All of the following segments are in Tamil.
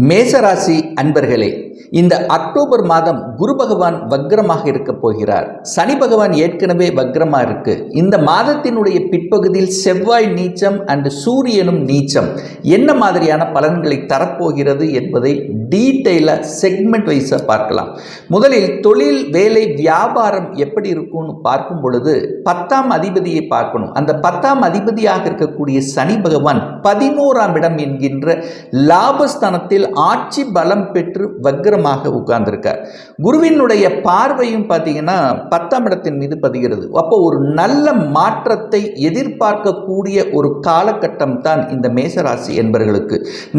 மேசராசி அன்பர்களே இந்த அக்டோபர் மாதம் குரு பகவான் வக்ரமாக இருக்க போகிறார். சனி பகவான் ஏற்கனவே வக்ரமாக இருக்கு. இந்த மாதத்தினுடைய பிற்பகுதியில் செவ்வாய் நீச்சம் அண்ட் சூரியனும் நீச்சம். என்ன மாதிரியான பலன்களை தரப்போகிறது என்பதை டீட்டெயிலாக செக்மெண்ட் வைஸாக பார்க்கலாம். முதலில் தொழில் வேலை வியாபாரம் எப்படி இருக்கும்னு பார்க்கும் பொழுது பத்தாம் அதிபதியை பார்க்கணும். அந்த பத்தாம் அதிபதியாக இருக்கக்கூடிய சனி பகவான் பதினோராம் இடம் என்கின்ற லாபஸ்தானத்தில் ஆட்சி பலம் பெற்று வக்ரமாக உட்கார்ந்துருக்கார். குருவினுடைய பார்வையும் பார்த்தீங்கன்னா பத்தாம் இடத்தின் மீது பதிகிறது. அப்போ ஒரு நல்ல மாற்றத்தை எதிர்பார்க்கக்கூடிய ஒரு காலகட்டம் தான் இந்த மேசராசி என்பவர்களுக்கு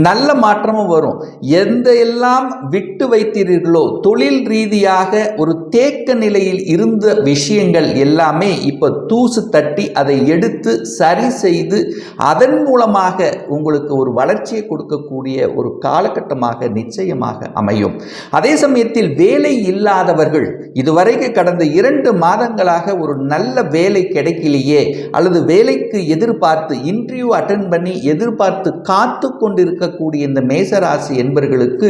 நல்ல மாற்றமும் வரும். எந்த எல்லாம் விட்டு வைத்தீர்களோ தொழில் ரீதியாக ஒரு தேக்க நிலையில் இருந்த விஷயங்கள் எல்லாமே இப்போ தூசு தட்டி அதை எடுத்து சரி செய்து அதன் மூலமாக உங்களுக்கு ஒரு வளர்ச்சியை கொடுக்கக்கூடிய ஒரு காலகட்டமாக நிச்சயமாக அமையும். அதே சமயத்தில் வேலை இல்லாதவர்கள் இதுவரைக்கு கடந்த இரண்டு மாதங்களாக ஒரு நல்ல வேலை கிடைக்கலையே அல்லது வேலைக்கு எதிர்பார்த்து இன்டர்வியூ அட்டன் பண்ணி எதிர்பார்த்து காத்து கொண்டிருக்கக்கூடிய இந்த மேசராசி என்பவர்களுக்கு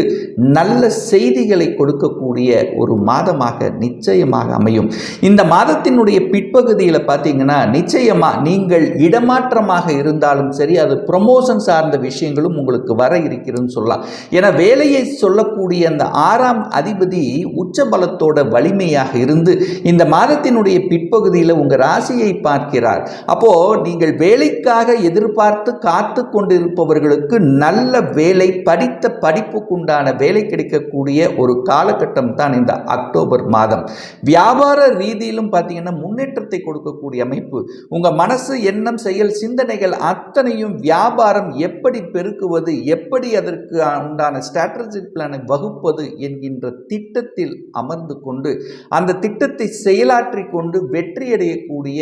நல்ல செய்திகளை கொடுக்கக்கூடிய ஒரு மாதமாக நிச்சயமாக அமையும். இந்த மாதத்தினுடைய பிற்பகுதியில் பார்த்தீங்கன்னா நிச்சயமாக நீங்கள் இடமாற்றமாக இருந்தாலும் சரி அது ப்ரொமோஷன் சார்ந்த விஷயங்களும் உங்களுக்கு வர இருக்கிறதுன்னு சொல்லலாம். ஏன்னா வேலையை சொல்லக்கூடிய அந்த ஆறாம் அதிபதி உச்ச பலத்தோட வலிமையாக இருந்து இந்த மாதத்தினுடைய பிற்பகுதியில் உங்கள் ராசியை பார்க்கிறார். அப்போ நீங்கள் வேலைக்காக எதிர்பார்த்து காத்து கொண்டிருப்பவர்களுக்கு நல்ல வேலை படித்த படிப்புக்குண்டான வேலை கிடைக்கக்கூடிய ஒரு காலகட்டம் தான் இந்த அக்டோபர் மாதம். வியாபார ரீதியிலும் பார்த்தீங்கன்னா முன்னேற்றத்தை கொடுக்கக்கூடிய அமைப்பு. உங்கள் மனசு எண்ணம் செயல் சிந்தனைகள் அத்தனையும் வியாபாரம் எப்படி பெருக்குவது எப்படி அதற்கு உண்டான ஸ்ட்ராட்டஜிக் பிளானை வகுப்பது என்கின்ற திட்டத்தில் அமர்ந்து கொண்டு அந்த திட்டத்தை செயலாற்றி கொண்டு வெற்றியடையக்கூடிய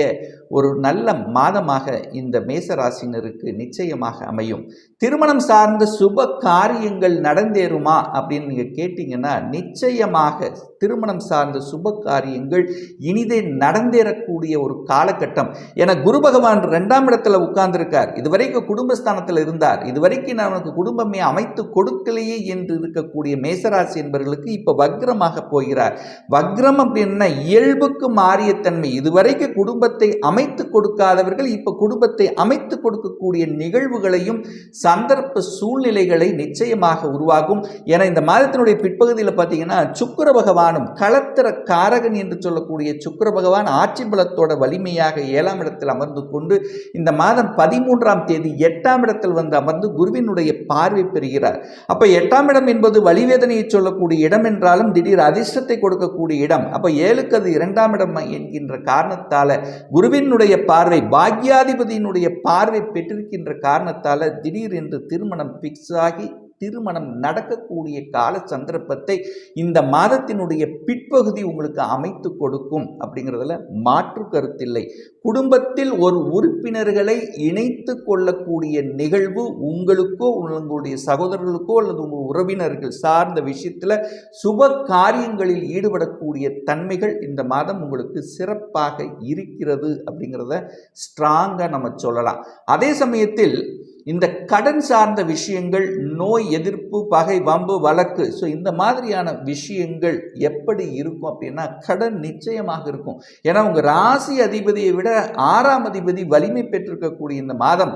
ஒரு நல்ல மாதமாக இந்த மேசராசினருக்கு நிச்சயமாக அமையும். திருமணம் சார்ந்த சுப காரியங்கள் நடந்தேறுமா அப்படின்னு நீங்கள் கேட்டிங்கன்னா நிச்சயமாக திருமணம் சார்ந்த சுப காரியங்கள் இனிதே நடந்தேறக்கூடிய ஒரு காலகட்டம். என குரு பகவான் ரெண்டாம் இடத்துல உட்கார்ந்துருக்கார். இதுவரைக்கும் குடும்பஸ்தானத்தில் இருந்தார். இதுவரைக்கும் நான் உனக்கு குடும்பமே அமைத்து கொடுக்கலையே என்று இருக்கக்கூடிய மேசராசி என்பவர்களுக்கு இப்போ வக்ரமாக போகிறார். வக்ரம் அப்படின்னா இயல்புக்கு மாறிய தன்மை. இதுவரைக்கும் குடும்பத்தை அமைத்து கொடுக்காதவர்கள் இப்போ குடும்பத்தை அமைத்து கொடுக்கக்கூடிய நிகழ்வுகளையும் சந்தர்ப்ப சூழ்நிலைகளை நிச்சயமாக உருவாகும். என இந்த மாதத்தினுடைய பிற்பகுதியில் பார்த்தீங்கன்னா சுக்கர பகவானும் களத்திர காரகன் என்று சொல்லக்கூடிய சுக்கர பகவான் ஆட்சி பலத்தோட வலிமையாக ஏழாம் இடத்தில் அமர்ந்து கொண்டு இந்த மாதம் பதிமூன்றாம் தேதி எட்டாம் இடத்தில் வந்து அமர்ந்து குருவினுடைய பார்வை பெறுகிறார். அப்போ எட்டாம் இடம் என்பது வலிவேதனையை சொல்லக்கூடிய இடம் என்றாலும் திடீர் அதிர்ஷ்டத்தை கொடுக்கக்கூடிய இடம். அப்போ ஏழுக்கு அது இரண்டாம் இடம் என்கின்ற காரணத்தால் குருவின் குருவினுடைய பார்வை பாக்யாதிபதியினுடைய பார்வை பெற்றிருக்கின்ற காரணத்தால் திடீர் என்று திருமணம் ஃபிக்ஸ் ஆகி திருமணம் நடக்கக்கூடிய கால சந்தர்ப்பத்தை இந்த மாதத்தினுடைய பிற்பகுதி உங்களுக்கு அமைத்து கொடுக்கும் அப்படிங்கிறதுல மாற்று கருத்தில்லை. குடும்பத்தில் ஒரு உறுப்பினர்களை இணைத்து கொள்ளக்கூடிய நிகழ்வு உங்களுக்கோ உங்களுடைய சகோதரர்களுக்கோ அல்லது உங்கள் உறவினர்கள் சார்ந்த விஷயத்தில் சுப காரியங்களில் ஈடுபடக்கூடிய தன்மைகள் இந்த மாதம் உங்களுக்கு சிறப்பாக இருக்கிறது அப்படிங்கிறத ஸ்ட்ராங்காக நம்ம சொல்லலாம். அதே சமயத்தில் இந்த கடன் சார்ந்த விஷயங்கள் நோய் எதிர்ப்பு பகை வம்பு வழக்கு ஸோ இந்த மாதிரியான விஷயங்கள் எப்படி இருக்கும் அப்படின்னா கடன் நிச்சயமாக இருக்கும். ஏன்னா உங்கள் ராசி அதிபதியை விட ஆறாம் அதிபதி வலிமை பெற்றிருக்கக்கூடிய இந்த மாதம்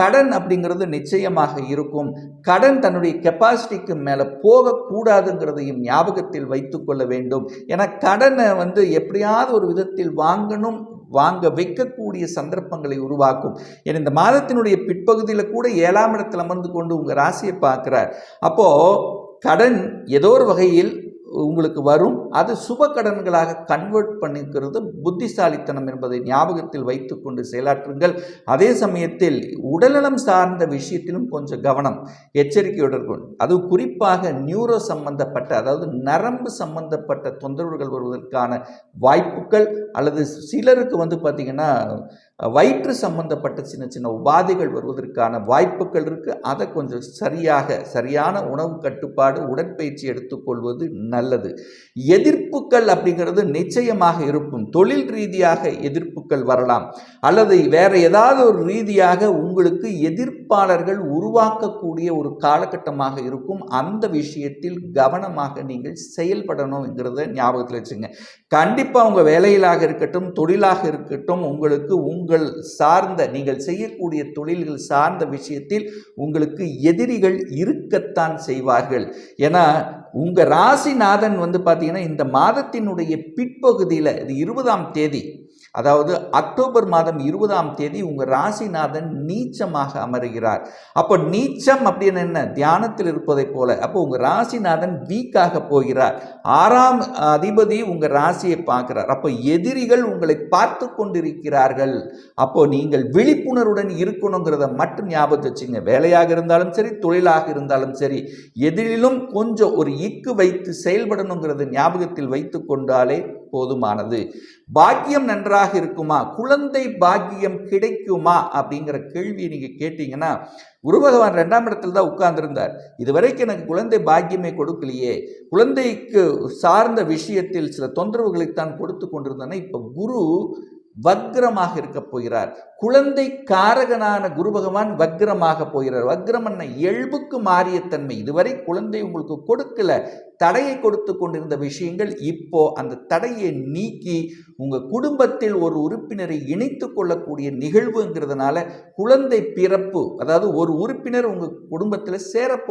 கடன் அப்படிங்கிறது நிச்சயமாக இருக்கும். கடன் தன்னுடைய கெப்பாசிட்டிக்கு மேலே போகக்கூடாதுங்கிறதையும் ஞாபகத்தில் வைத்துக்கொள்ள வேண்டும். ஏன்னா கடனை வந்து எப்படியாவது ஒரு விதத்தில் வாங்கணும் வாங்க வைக்கக்கூடிய சந்தர்ப்பங்களை உருவாக்கும். ஏன்னா இந்த மாதத்தினுடைய பிற்பகுதியில் கூட ஏழாம் இடத்தில் அமர்ந்து கொண்டு உங்கள் ராசியை பார்க்குறார். அப்போது கடன் ஏதோ ஒரு வகையில் உங்களுக்கு வரும். அது சுப கடன்களாக கன்வெர்ட் பண்ணிக்கிறது புத்திசாலித்தனம் என்பதை ஞாபகத்தில் வைத்துக்கொண்டு செயலாற்றுங்கள். அதே சமயத்தில் உடல்நலம் சார்ந்த விஷயத்திலும் கொஞ்சம் கவனம் எச்சரிக்கையோடு இருக்கும். அது குறிப்பாக நியூரோ சம்பந்தப்பட்ட அதாவது நரம்பு சம்பந்தப்பட்ட தொந்தரவுகள் வருவதற்கான வாய்ப்புகள் அல்லது சிலருக்கு வந்து பார்த்திங்கன்னா வயிற்று சம்பந்தப்பட்ட சின்ன சின்ன உபாதைகள் வருவதற்கான வாய்ப்புகள் இருக்குது அதை கொஞ்சம் சரியாக சரியான உணவு கட்டுப்பாடு உடற்பயிற்சி எடுத்துக்கொள்வது நல்லது. எதிர்ப்புகள் அப்படிங்கிறது நிச்சயமாக இருக்கும். தொழில் ரீதியாக எதிர்ப்புகள் வரலாம். அல்லது வேற ஏதாவது ஒரு ரீதியாக உங்களுக்கு எதிர்ப்பாளர்கள் உருவாக்கக்கூடிய ஒரு காலகட்டமாக இருக்கும். அந்த விஷயத்தில் கவனமாக நீங்கள் செயல்படணுங்கிறத ஞாபகத்தில் வச்சுங்க. கண்டிப்பாக உங்கள் வேலையிலாக இருக்கட்டும் தொழிலாக இருக்கட்டும் உங்களுக்கு உங்கள் உங்கள் சார்ந்த நீங்கள் செய்யக்கூடிய தொழில்கள் சார்ந்த விஷயத்தில் உங்களுக்கு எதிரிகள் இருக்கத்தான் செய்வார்கள். ஏன்னா உங்கள் ராசிநாதன் வந்து பார்த்தீங்கன்னா இந்த மாதத்தினுடைய பிற்பகுதியில் இது இருபதாம் தேதி அதாவது அக்டோபர் மாதம் இருபதாம் தேதி உங்கள் ராசிநாதன் நீச்சமாக அமருகிறார். அப்போ நீச்சம் அப்படின்னு என்ன? தியானத்தில் இருப்பதைப் போல. அப்போ உங்கள் ராசிநாதன் வீக்காக போகிறார். ஆறாம் அதிபதி உங்கள் ராசியை பார்க்கிறார். அப்போ எதிரிகள் உங்களை பார்த்து கொண்டிருக்கிறார்கள். அப்போ நீங்கள் விழிப்புணர்வுடன் இருக்கணுங்கிறத மட்டும் ஞாபகத்தை வச்சுங்க. வேலையாக இருந்தாலும் சரி தொழிலாக இருந்தாலும் சரி எதிரிலும் கொஞ்சம் ஒரு இக்கு வைத்து செயல்படணுங்கிறத ஞாபகத்தில் வைத்து கொண்டாலே போதுமானது. பாக்கியம் நன்றாக இருக்குமா? குழந்தை பாக்கியம் கிடைக்குமா? அப்படிங்கிற கேள்வியை நீங்கள் கேட்டீங்கன்னா குரு பகவான் ரெண்டாம் இடத்துல தான் உட்கார்ந்திருந்தார். இதுவரைக்கும் எனக்கு குழந்தை பாக்கியமே கொடுக்கலையே. குழந்தைக்கு சார்ந்த விஷயத்தில் சில தொந்தரவுகளைத்தான் கொடுத்து கொண்டிருந்தேன்னா இப்போ குரு வக்ரமாக இருக்க போகிறார். குழந்தை காரகனான குரு பகவான் வக்ரமாக போகிறார். வக்ரம் என்ன? இயல்புக்கு மாறிய தன்மை. இதுவரை குழந்தை உங்களுக்கு கொடுக்கல. தடையை கொடுத்து கொண்டிருந்த விஷயங்கள் இப்போ அந்த தடையை நீக்கி உங்க குடும்பத்தில் ஒரு உறுப்பினரை இணைத்து கொள்ளக்கூடிய நிகழ்வுங்கிறதுனால குழந்தை பிறப்பு அதாவது ஒரு உறுப்பினர் உங்க குடும்பத்தில் சேர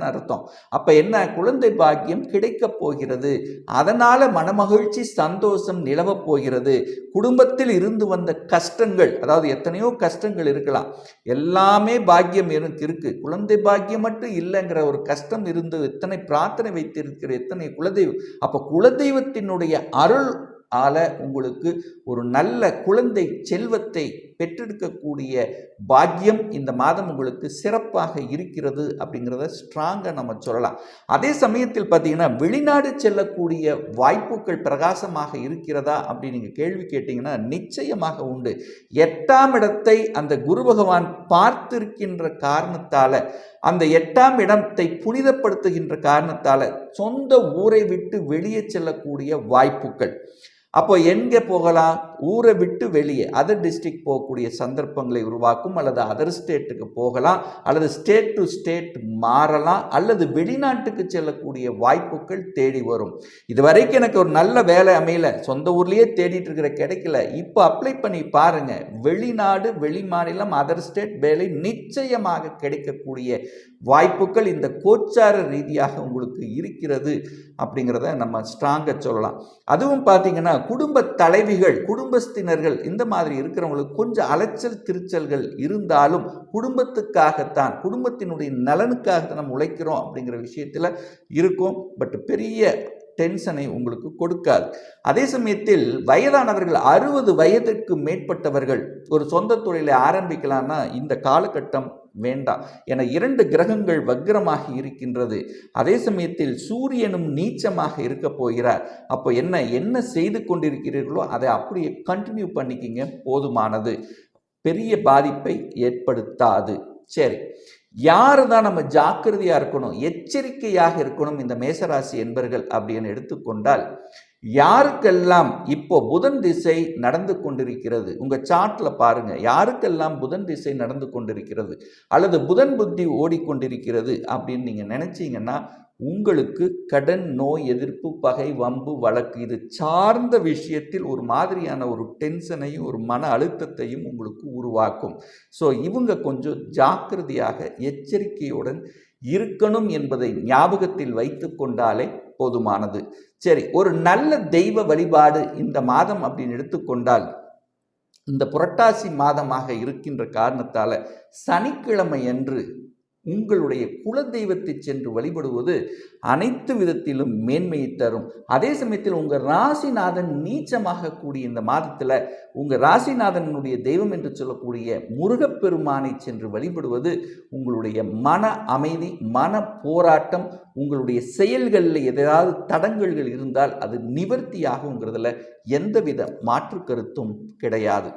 அர்த்தம். அப்ப என்ன? குழந்தை பாக்கியம் கிடைக்க போகிறது. அதனால மனமகிழ்ச்சி சந்தோஷம் நிலவப் போகிறது. குடும்பத்தில் இருந்து வந்த கஷ்டங்கள் அதாவது எத்தனையோ கஷ்டங்கள் இருக்கலாம். எல்லாமே பாக்கியம் எனக்கு இருக்கு. குழந்தை பாக்கியம் மட்டும் இல்லைங்கிற ஒரு கஷ்டம் இருந்து எத்தனை பிரார்த்தனை வைத்து இருக்கிற எத்தனை குலதெய்வம்? அப்போ குலதெய்வத்தினுடைய அருள் ஆல உங்களுக்கு ஒரு நல்ல குழந்தை செல்வத்தை பெற்றெடுக்கக்கூடிய பாக்கியம் இந்த மாதம் உங்களுக்கு சிறப்பாக இருக்கிறது அப்படிங்கிறத ஸ்ட்ராங்காக நம்ம சொல்லலாம். அதே சமயத்தில் பார்த்தீங்கன்னா வெளிநாடு செல்லக்கூடிய வாய்ப்புகள் பிரகாசமாக இருக்கிறதா அப்படின்னு நீங்கள் கேள்வி கேட்டிங்கன்னா நிச்சயமாக உண்டு. எட்டாம் இடத்தை அந்த குரு பகவான் பார்த்திருக்கின்ற காரணத்தால் அந்த எட்டாம் இடத்தை புனிதப்படுத்துகின்ற காரணத்தால் சொந்த ஊரை விட்டு வெளியே செல்லக்கூடிய வாய்ப்புகள். அப்போ எங்கே போகலாம்? ஊரை விட்டு வெளியே அதர் டிஸ்ட்ரிக்ட் போகக்கூடிய சந்தர்ப்பங்களை உருவாக்கும் அல்லது அதர் ஸ்டேட்டுக்கு போகலாம் அல்லது ஸ்டேட் டு ஸ்டேட் மாறலாம் அல்லது வெளிநாட்டுக்கு செல்லக்கூடிய வாய்ப்புகள் தேடி வரும். இதுவரைக்கும் எனக்கு ஒரு நல்ல வேலை அமையல. சொந்த ஊர்லேயே தேடிட்டு இருக்கிற கிடைக்கல. இப்போ அப்ளை பண்ணி பாருங்கள் வெளிநாடு வெளி மாநிலம் அதர் ஸ்டேட் வேலை நிச்சயமாக கிடைக்கக்கூடிய வாய்ப்புகள் இந்த கோச்சார ரீதியாக உங்களுக்கு இருக்கிறது அப்படிங்கிறத நம்ம ஸ்ட்ராங்காக சொல்லலாம். அதுவும் பார்த்தீங்கன்னா குடும்ப தலைவிகள் குடும்பஸ்தினர்கள் இந்த மாதிரி இருக்கிறவங்களுக்கு கொஞ்சம் அலைச்சல் திருச்சல்கள் இருந்தாலும் குடும்பத்துக்காகத்தான் குடும்பத்தினுடைய நலனுக்காக நம்ம உழைக்கிறோம் அப்படிங்கிற விஷயத்தில் இருக்கும். பட் பெரிய டென்ஷனை உங்களுக்கு கொடுக்காது. அதே சமயத்தில் வயதானவர்கள் அறுபது வயதுக்கு மேற்பட்டவர்கள் ஒரு சொந்த தொழிலை ஆரம்பிக்கலாம்னா இந்த காலகட்டம் வேண்டாம். என இரண்டு கிரகங்கள் வக்ரமாக இருக்கின்றது. அதே சமயத்தில் சூரியனும் நீச்சமாக இருக்க போகிறார். அப்போ என்ன என்ன செய்து கொண்டிருக்கிறீர்களோ அதை அப்படியே கண்டினியூ பண்ணிக்கிங்க போதுமானது. பெரிய பாதிப்பை ஏற்படுத்தாது. சரி. யார் தான் நம்ம ஜாக்கிரதையாக இருக்கணும் எச்சரிக்கையாக இருக்கணும் இந்த மேசராசி என்பர்கள் அப்படின்னு எடுத்துக்கொண்டால் யாருக்கெல்லாம் இப்போ புதன் திசை நடந்து கொண்டிருக்கிறது உங்கள் சார்ட்டில் பாருங்கள் யாருக்கெல்லாம் புதன் திசை நடந்து கொண்டிருக்கிறது அல்லது புதன் புத்தி ஓடிக்கொண்டிருக்கிறது அப்படின்னு நீங்கள் நினச்சிங்கன்னா உங்களுக்கு கடன் நோய் எதிர்ப்பு பகை வம்பு வழக்கு இது சார்ந்த விஷயத்தில் ஒரு மாதிரியான ஒரு டென்ஷனையும் ஒரு மன அழுத்தத்தையும் உங்களுக்கு உருவாக்கும். ஸோ இவங்க கொஞ்சம் ஜாக்கிரதையாக எச்சரிக்கையுடன் இருக்கணும் என்பதை ஞாபகத்தில் வைத்து கொண்டாலே போதுமானது. சரி ஒரு நல்ல தெய்வ வழிபாடு இந்த மாதம் அப்படின்னு எடுத்துக்கொண்டால் இந்த புரட்டாசி மாதமாக இருக்கின்ற காரணத்தால் சனிக்கிழமை அன்று உங்களுடைய குல தெய்வத்தை சென்று வழிபடுவது அனைத்து விதத்திலும் மேன்மையை தரும். அதே சமயத்தில் உங்கள் ராசிநாதன் நீச்சமாக கூடிய இந்த மாதத்தில் உங்கள் ராசிநாதனுடைய தெய்வம் என்று சொல்லக்கூடிய முருகப்பெருமானை சென்று வழிபடுவது உங்களுடைய மன அமைதி மன போராட்டம் உங்களுடைய செயல்களில் ஏதாவது தடங்கல்கள் இருந்தால் அது நிவர்த்தியாகுங்கிறதுல எந்தவித மாற்று கருத்தும் கிடையாது.